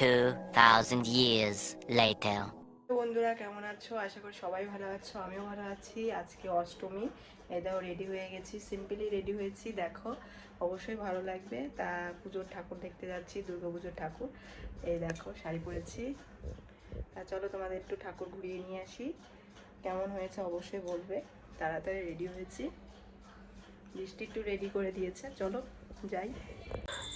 2,000 years later. বন্ধুরা কেমন আছো? আশা করি সবাই ভালো আছো আমিও ভালো আছি। আজকে অষ্টমী এই দেখো রেডি হয়ে গেছি সিম্পলি রেডি হয়েছি। দেখো অবশ্যই ভালো লাগবে। তা পুজোর ঠাকুর দেখতে যাচ্ছি দুর্গা পুজোর ঠাকুর। এই দেখো শাড়ি পরেছি। তা চলো তোমাদের একটু ঠাকুর ঘুরিয়ে নিয়ে আসি। কেমন হয়েছে অবশ্যই বলবে। তাড়াতাড়ি রেডি হয়েছি। বৃষ্টি একটু রেডি করে দিয়েছে। চলো যাই।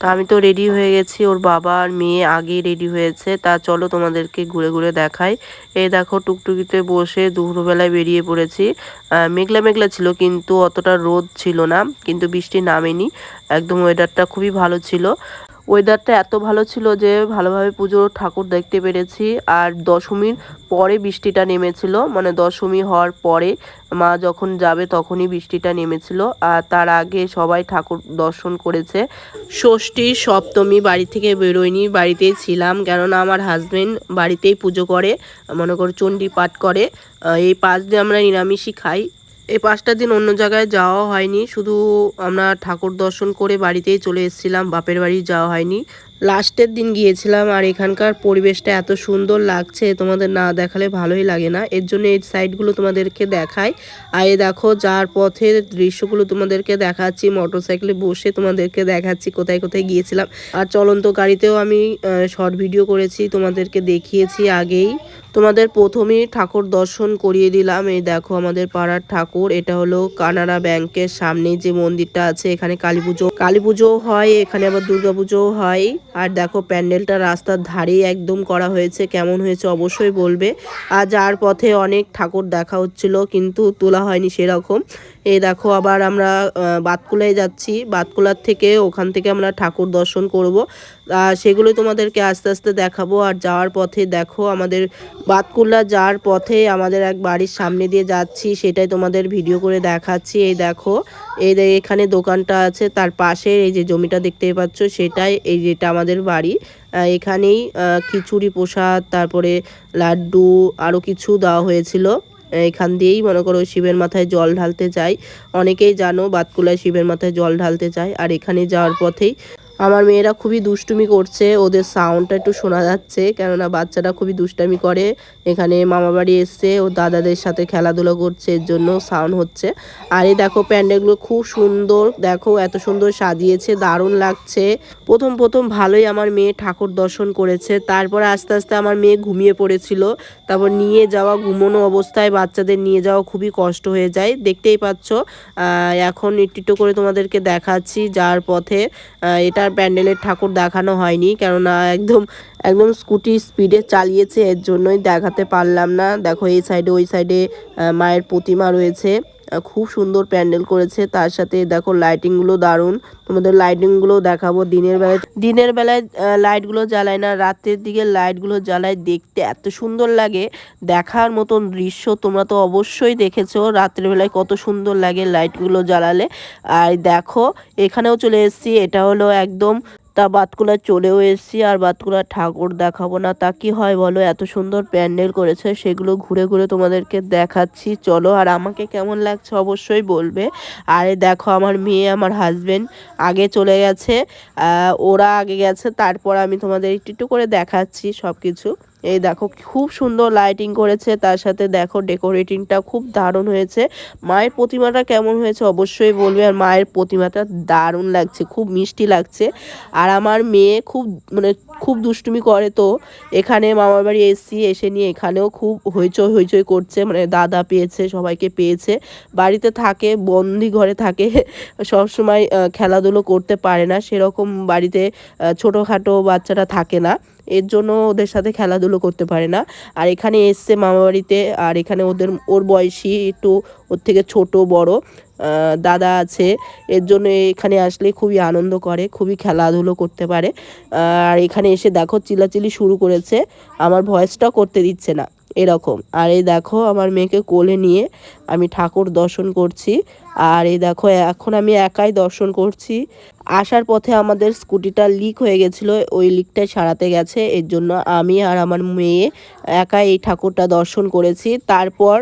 তা আমি তো রেডি হয়ে গেছি, ওর বাবা আর মেয়ে আগেই রেডি হয়েছে, তা চলো তোমাদেরকে ঘুরে ঘুরে দেখাই। এই দেখো টুকটুকিতে বসে দুপুরবেলায় বেরিয়ে পড়েছি। মেঘলা মেঘলা ছিল কিন্তু অতটা রোদ ছিল না, কিন্তু বৃষ্টি নামেনি, একদম ওয়েদারটা খুবই ভালো ছিল। ওয়েদারটা এত ভালো ছিল যে ভালোভাবে পুজোর ঠাকুর দেখতে পেরেছি। আর দশমীর পরে বৃষ্টিটা নেমেছিল মানে দশমী হওয়ার পরে মা যখন যাবে তখনই বৃষ্টিটা নেমেছিল। আর তার আগে সবাই ঠাকুর দর্শন করেছে। ষষ্ঠী, সপ্তমী বাড়ি থেকে বেরোয়নি, বাড়িতেই ছিলাম। কেননা আমার হাজব্যান্ড বাড়িতেই পুজো করে, মনে করো চণ্ডী পাঠ করে এই পাঁচ দিন আমরা নিরামিষই খাই। এই পাঁচটা দিন অন্য জায়গায় যাওয়া হয়নি। শুধু আমরা ঠাকুর দর্শন করে বাড়িতেই চলে এসেছিলাম, বাপের বাড়ি যাওয়া হয়নি। লাস্টের দিন গিয়েছিলাম আর এখানকার পরিবেশটা এত সুন্দর লাগছে, তোমাদের না দেখালে ভালোই লাগে না। এর জন্য এই সাইডগুলো তোমাদেরকে দেখাই। আর এই দেখো, যার পথের দৃশ্যগুলো তোমাদেরকে দেখাচ্ছি মোটরসাইকেলে বসে তোমাদেরকে দেখাচ্ছি, কোথায় কোথায় গিয়েছিলাম। আর চলন্ত গাড়িতেও আমি শর্ট ভিডিও করেছি, তোমাদেরকে দেখিয়েছি আগেই। তোমাদের প্রথমেই ঠাকুর দর্শন করিয়ে দিলাম। এই দেখো, আমাদের পাড়ার ঠাকুর, এটা হলো কানাড়া ব্যাংকের সামনে যে মন্দিরটা আছে, এখানে কালী পুজো কালী পুজো হয়, এখানে আবার দুর্গা পুজোও হয়। আর দেখো প্যান্ডেলটা রাস্তার ধারেই একদম করা হয়েছে, কেমন হয়েছে অবশ্যই বলবে। আর যার পথে অনেক ঠাকুর দেখা হচ্ছিল, কিন্তু তোলা হয়নি সেরকম। এই দেখো আবার আমরা বাতকুলায় যাচ্ছি। বাতকুলার থেকে ওখান থেকে আমরা ঠাকুর দর্শন করব। সেগুলো তোমাদেরকে আস্তে আস্তে দেখাবো। আর যাওয়ার পথে দেখো আমাদের বাতকুল্লা যাওয়ার পথে আমাদের এক বাড়ির সামনে দিয়ে যাচ্ছি। সেটাই তোমাদের ভিডিও করে দেখাচ্ছি। এই দেখো, এই এখানে দোকানটা আছে, তার পাশে এই যে জমিটা দেখতে পাচ্ছ, সেটাই এই যেটা আমাদের বাড়ি। এখানেই খিচুড়ি প্রসাদ, তারপরে লাড্ডু আরও কিছু দেওয়া হয়েছিল। এখান দিয়েই মনে করো শিবের মাথায় জল ঢালতে যাই অনেকেই জানো বাতকুলায় শিবের মাথায় জল ঢালতে যায় আর এখানে যাওয়ার পথেই আমার মেয়েরা খুবই দুষ্টুমি করছে ওদের সাউন্ডটা একটু শোনা যাচ্ছে কেননা বাচ্চারা খুবই দুষ্টামি করে। এখানে মামা বাড়ি এসছে ও দাদাদের সাথে খেলাধুলা করছে এর জন্য সাউন্ড হচ্ছে। আর এই দেখো প্যান্ডেলগুলো খুব সুন্দর দেখো এত সুন্দর সাজিয়েছে দারুণ লাগছে। প্রথম প্রথম ভালোই আমার মেয়ে ঠাকুর দর্শন করেছে তারপর আস্তে আস্তে আমার মেয়ে ঘুমিয়ে পড়েছিল। তারপর নিয়ে যাওয়া ঘুমোনো অবস্থায় বাচ্চাদের নিয়ে যাওয়া খুবই কষ্ট হয়ে যায় দেখতেই পাচ্ছ। এখন একটু করে তোমাদেরকে দেখাচ্ছি যার পথে। আহ, এটার প্যান্ডেলের ঠাকুর দেখানো হয়নি। কেননা একদম একদম স্কুটি স্পিডে চালিয়েছে, এর জন্যই দেখাতে পারলাম না। দেখো, এই সাইডে ওই সাইডে মায়ের প্রতিমা রয়েছে। খুব সুন্দর প্যান্ডেল করেছে। তার সাথে দেখো লাইটিংগুলো দারুণ। তোমাদের লাইটিংগুলো দেখাবো দিনের বেলায়। দিনের বেলায় লাইটগুলো জ্বালায় না, রাতের দিকে লাইটগুলো জ্বালায় দেখতে এত সুন্দর লাগে। দেখার মতন দৃশ্য তোমরা তো অবশ্যই দেখেছ। রাত্রের বেলায় কত সুন্দর লাগে লাইটগুলো জ্বালালে। আর দেখো, এখানেও চলে এসেছি। এটা হলো একদম তা বাতকুলা চলেও এসেছি আর বাতকুলা ঠাকুর দেখাবো না। তা কি হয় বলো? এত সুন্দর প্যান্ডেল করেছে, সেগুলো ঘুরে ঘুরে তোমাদেরকে দেখাচ্ছি। চলো, আর আমাকে কেমন লাগছে অবশ্যই বলবে। আর দেখো, আমার মেয়ে, আমার হাজবেন্ড আগে চলে গেছে ওরা আগে গেছে, তারপর আমি তোমাদের একটু একটু করে দেখাচ্ছি সব কিছু এই দেখো খুব সুন্দর লাইটিং করেছে, তার সাথে দেখো ডেকোরেটিংটা খুব দারুণ হয়েছে। মায়ের প্রতিমাটা কেমন হয়েছে অবশ্যই বলবে, আর মায়ের প্রতিমাটা দারুণ লাগছে, খুব মিষ্টি লাগছে। আর আমার মেয়ে খুব মানে খুব দুষ্টুমি করে তো, এখানে মামার বাড়ি এসছি, এসে নিয়ে এখানেও খুব হইচই হইচই করছে মানে দাদা পেয়েছে, সবাইকে পেয়েছে। বাড়িতে থাকে, বন্দি ঘরে থাকে, সবসময় খেলাধুলো করতে পারে না, সেরকম বাড়িতে ছোটোখাটো বাচ্চারা থাকে না। এর জন্য ওদের সাথে খেলাধুলো করতে পারে না। আর এখানে এসছে মামাবাড়িতে, আর এখানে ওদের, ওর বয়সী একটু ওর থেকে ছোট, বড় দাদা আছে। এর জন্য এখানে আসলে খুবই আনন্দ করে, খুবই খেলাধুলো করতে পারে। আর এখানে এসে দেখো চিল্লাচিল্লি শুরু করেছে। আমার ভয়েসটাও করতে দিচ্ছে না, এরকম। আর এই দেখো আমার মেয়েকে কোলে নিয়ে আমি ঠাকুর দর্শন করছি। আর এই দেখো, এখন আমি একাই দর্শন করছি। আসার পথে আমাদের স্কুটিটা লিক হয়ে গেছিল, ওই লিকটাই সারাতে গেছে। এর জন্য আমি আর আমার মেয়ে একাই এই ঠাকুরটা দর্শন করেছি। তারপর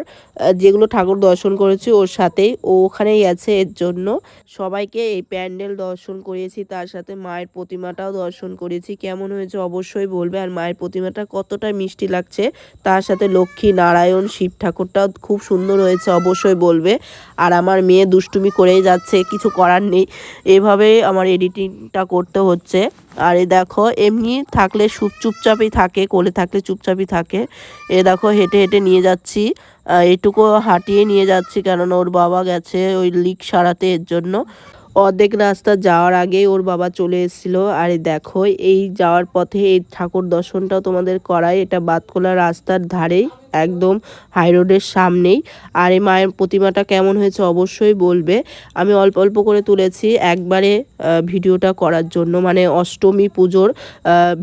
যেগুলো ঠাকুর দর্শন করেছি ওর সাথেই, ও ওখানেই গেছে এর জন্য। সবাইকে এই প্যান্ডেল দর্শন করিয়েছি, তার সাথে মায়ের প্রতিমাটাও দর্শন করেছি কেমন হয়েছে অবশ্যই বলবে, আর মায়ের প্রতিমাটা কতটা মিষ্টি লাগছে। তার সাথে লক্ষ্মী নারায়ণ শিব ঠাকুরটাও খুব সুন্দর হয়েছে, অবশ্যই বলবে। আর আমার মেয়ে দুষ্টুমি করেই যাচ্ছে, কিছু করার নেই। এভাবেই আমার এডিটিংটা করতে হচ্ছে। আর এই দেখো, এমনি থাকলে চুপচাপই থাকে, কোলে থাকলে চুপচাপই থাকে। এ দেখো, হেঁটে হেঁটে নিয়ে যাচ্ছি। এটুকু হাঁটিয়ে নিয়ে যাচ্ছি কেননা ওর বাবা গেছে ওই লিক সারাতে এর জন্য। অর্ধেক রাস্তা যাওয়ার আগেই ওর বাবা চলে এসেছিল। আর দেখো, এই যাওয়ার পথে এই ঠাকুর দর্শনটাও তোমাদের করাই। এটা বাতকোলা রাস্তার ধারেই। একদম হাই রোডের সামনেই। আর এই মায়ের প্রতিমাটা কেমন হয়েছে অবশ্যই বলবে। আমি অল্প অল্প করে তুলেছি একবারে ভিডিওটা করার জন্য। মানে অষ্টমী পুজোর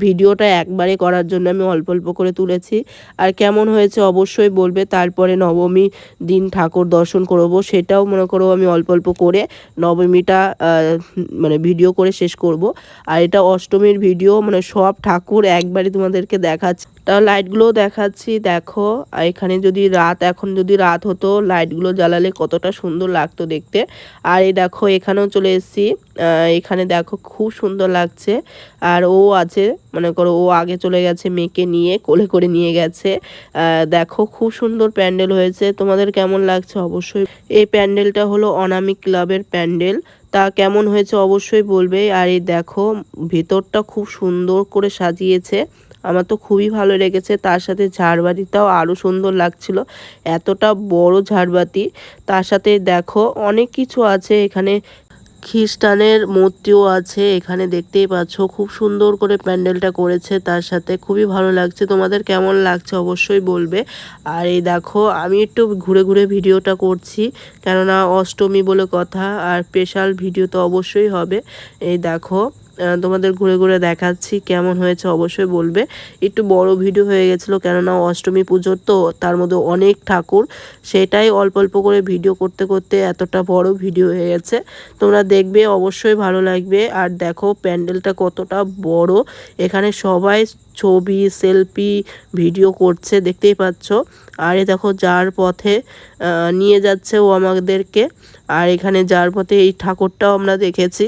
ভিডিওটা একবারে করার জন্য আমি অল্প অল্প করে তুলেছি। আর কেমন হয়েছে অবশ্যই বলবে। তারপরে নবমী দিন ঠাকুর দর্শন করব, সেটাও মনে করো আমি অল্প অল্প করে নবমীটা মানে ভিডিও করে শেষ করব। আর এটা অষ্টমীর ভিডিও মানে সব ঠাকুর একবারে তোমাদেরকে দেখাচ্ছি। তা লাইটগুলোও দেখাচ্ছি, দেখো। এখানে যদি রাত, এখন যদি রাত হতো লাইটগুলো জ্বালালে কতটা সুন্দর লাগতো দেখতে। আর এই দেখো, এখানেও চলে এসেছি। এখানে দেখো, খুব সুন্দর লাগছে। আর ও আছে, মনে করো, ও আগে চলে গেছে মেয়েকে নিয়ে, কোলে করে নিয়ে গেছে। দেখো, খুব সুন্দর প্যান্ডেল হয়েছে। তোমাদের কেমন লাগছে? অবশ্যই এই প্যান্ডেলটা হলো অনামিক ক্লাবের প্যান্ডেল। তা কেমন হয়েছে? অবশ্যই বলবে। আর এই দেখো, ভেতরটা খুব সুন্দর করে সাজিয়েছে। আমার তো খুবই ভালো লেগেছে। তার সাথে ঝাড়বাতিটাও আরও সুন্দর লাগছিল। এতটা বড় ঝাড়বাতি। তার সাথে দেখো অনেক কিছু আছে। এখানে খ্রিস্টানের মূর্তিও আছে। এখানে দেখতেই পাচ্ছ খুব সুন্দর করে প্যান্ডেলটা করেছে তার সাথে। খুবই ভালো লাগছে। তোমাদের কেমন লাগছে অবশ্যই বলবে। আর এই দেখো, আমি একটু ঘুরে ঘুরে ভিডিওটা করছি। কেননা অষ্টমী বলে কথা, আর স্পেশাল ভিডিও তো অবশ্যই হবে। এই দেখো তোমাদের ঘুরে ঘুরে দেখাচ্ছি কেমন হয়েছে, অবশ্যই বলবে। একটু বড় ভিডিও হয়ে গেছিল, কেননা অষ্টমী পুজোর তো, তার মধ্যে অনেক ঠাকুর। সেটাই অল্প অল্প করে ভিডিও করতে করতে এতটা বড় ভিডিও হয়ে গেছে। তোমরা দেখবে, অবশ্যই ভালো লাগবে। আর দেখো, প্যান্ডেলটা কতটা বড়। এখানে সবাই ছবি, সেলফি, ভিডিও করছে, দেখতেই পাচ্ছ। আর এ দেখো, যার পথে নিয়ে যাচ্ছে ও আমাদেরকে। আর এখানে যার পথে এই ঠাকুরটাও আমরা দেখেছি।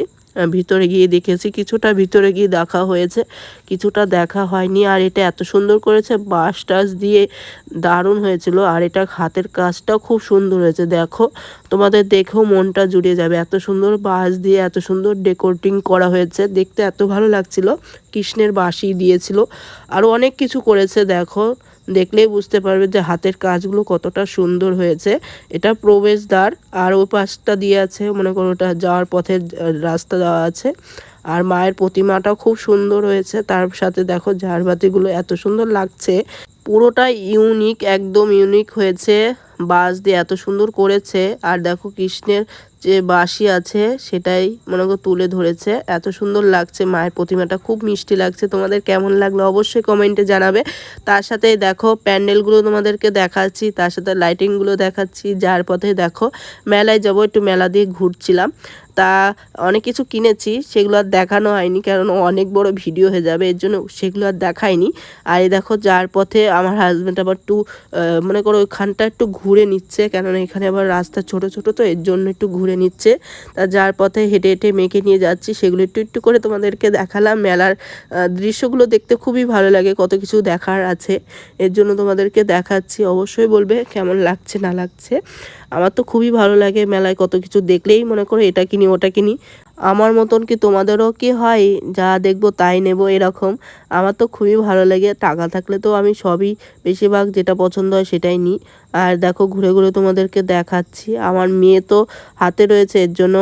ভিতরে গিয়ে দেখেছি, কিছুটা ভিতরে গিয়ে দেখা হয়েছে, কিছুটা দেখা হয়নি, আর এটা এত সুন্দর করেছে, বাঁশ টাস দিয়ে দারুণ হয়েছিল, আর এটা হাতের কাজটাও খুব সুন্দর হয়েছে, দেখো, তোমাদের দেখেও মনটা জুড়িয়ে যাবে, এত সুন্দর বাঁশ দিয়ে এত সুন্দর ডেকোরেটিং করা হয়েছে, দেখতে এত ভালো লাগছিল, কৃষ্ণের বাঁশি দিয়েছিল, আরও অনেক কিছু করেছে, দেখো দেখলেই বুঝতে পারবে যে হাতের কাজগুলো কতটা সুন্দর হয়েছে। এটা প্রবেশদ্বার, আর ওই পাশটা দিয়ে আছে, মনে করো ওটা যাওয়ার পথের রাস্তা দেওয়া আছে। আর মায়ের প্রতিমাটাও খুব সুন্দর হয়েছে। তার সাথে দেখো ঝাড়বাতিগুলো এত সুন্দর লাগছে। পুরোটা ইউনিক একদম ইউনিক হয়েছে। বাঁশ দিয়ে এত সুন্দর করেছে। আর দেখো কৃষ্ণের যে বাঁশি আছে সেটাই মনে করো তুলে ধরেছে। এত সুন্দর লাগছে মায়ের প্রতিমাটা, খুব মিষ্টি লাগছে। তোমাদের কেমন লাগল অবশ্যই কমেন্টে জানাবে। তার সাথে দেখো প্যান্ডেলগুলো তোমাদেরকে দেখাচ্ছি, তার সাথে লাইটিংগুলো দেখাচ্ছি, যার পথে দেখো মেলায় যাব, একটু মেলা দিয়ে ঘুরছিলাম। তা অনেক কিছু কিনেছি, সেগুলো আর দেখানো হয়নি, কারণ অনেক বড় ভিডিও হয়ে যাবে, এর জন্য সেগুলো আর দেখায়নি। আর এই দেখো, যার পথে আমার হাজব্যান্ড আবার একটু মনে করো ওইখানটা একটু ঘুরে নিচ্ছে, কেননা এখানে আবার রাস্তা ছোট ছোট, তো এর জন্য একটু ঘুরে নিচ্ছে। তা যার পথে হেঁটে হেঁটে মেয়েকে নিয়ে যাচ্ছি, সেগুলো একটু একটু করে তোমাদেরকে দেখালাম। মেলার দৃশ্যগুলো দেখতে খুবই ভালো লাগে, কত কিছু দেখার আছে, এর জন্য তোমাদেরকে দেখাচ্ছি, অবশ্যই বলবে কেমন লাগছে, না লাগছে। আমার তো খুবই ভালো লাগে মেলায় কত কিছু দেখলেই মনে করো এটা কিনি, ওটা কিনি। আমার মতন কি তোমাদেরও কি হয়? যা দেখব তাই নেব এরকম। আমার তো খুবই ভালো লাগে। টাকা থাকলে তো আমি সবই বেশিরভাগ যেটা পছন্দ হয় সেটাই নিই। আর দেখো ঘুরে ঘুরে তোমাদেরকে দেখাচ্ছি। আমার মেয়ে তো হাতে রয়েছে, এর জন্য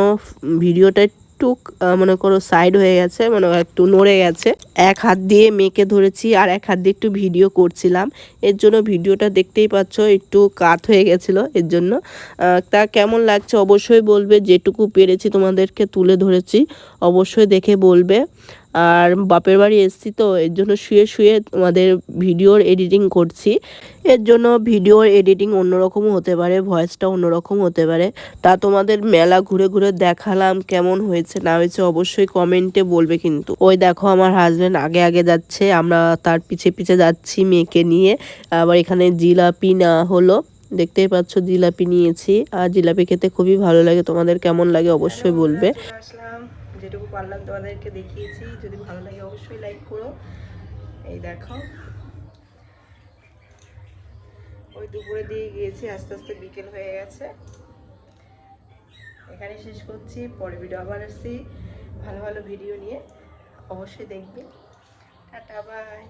ভিডিওটা একটু মনে করো সাইড হয়ে গেছে মানে একটু নড়ে গেছে। এক হাত দিয়ে মেকে ধরেছি আর এক হাত দিয়ে একটু ভিডিও করছিলাম। এর জন্য ভিডিওটা দেখতেই পাচ্ছ, একটু কাত হয়ে গেছিল এর জন্য। তা কেমন লাগছে অবশ্যই বলবে, যেটুকু পেরেছি তোমাদেরকে তুলে ধরেছি, অবশ্যই দেখে বলবে। আর বাপের বাড়ি এসেছি তো, এর জন্য শুয়ে শুয়ে তোমাদের ভিডিওর এডিটিং করছি। এর জন্য ভিডিওর এডিটিং অন্যরকমও হতে পারে ভয়েসটা অন্যরকম হতে পারে। তা তোমাদের মেলা ঘুরে ঘুরে দেখালাম, কেমন হয়েছে, না হয়েছে অবশ্যই কমেন্টে বলবে কিন্তু। ওই দেখো আমার হাজব্যান্ড আগে আগে যাচ্ছে, আমরা তার পিছে পিছে যাচ্ছি মেয়েকে নিয়ে। আবার এখানে জিলাপি না হলো, দেখতেই পাচ্ছ জিলাপি নিয়েছি। আর জিলাপি খেতে খুবই ভালো লাগে, তোমাদের কেমন লাগে অবশ্যই বলবে। যেটুকু পারলাম তোমাদেরকে দেখিয়েছি। যদি ভালো লাগে অবশ্যই লাইক করো। এই দেখো। ওই দুপুরে দিয়ে গিয়েছি, আস্তে আস্তে বিকেল হয়ে গেছে। এখানে শেষ করছি পরে ভিডিও আবার আসছি। ভালো ভালো ভিডিও নিয়ে অবশ্যই দেখবে। Tata bye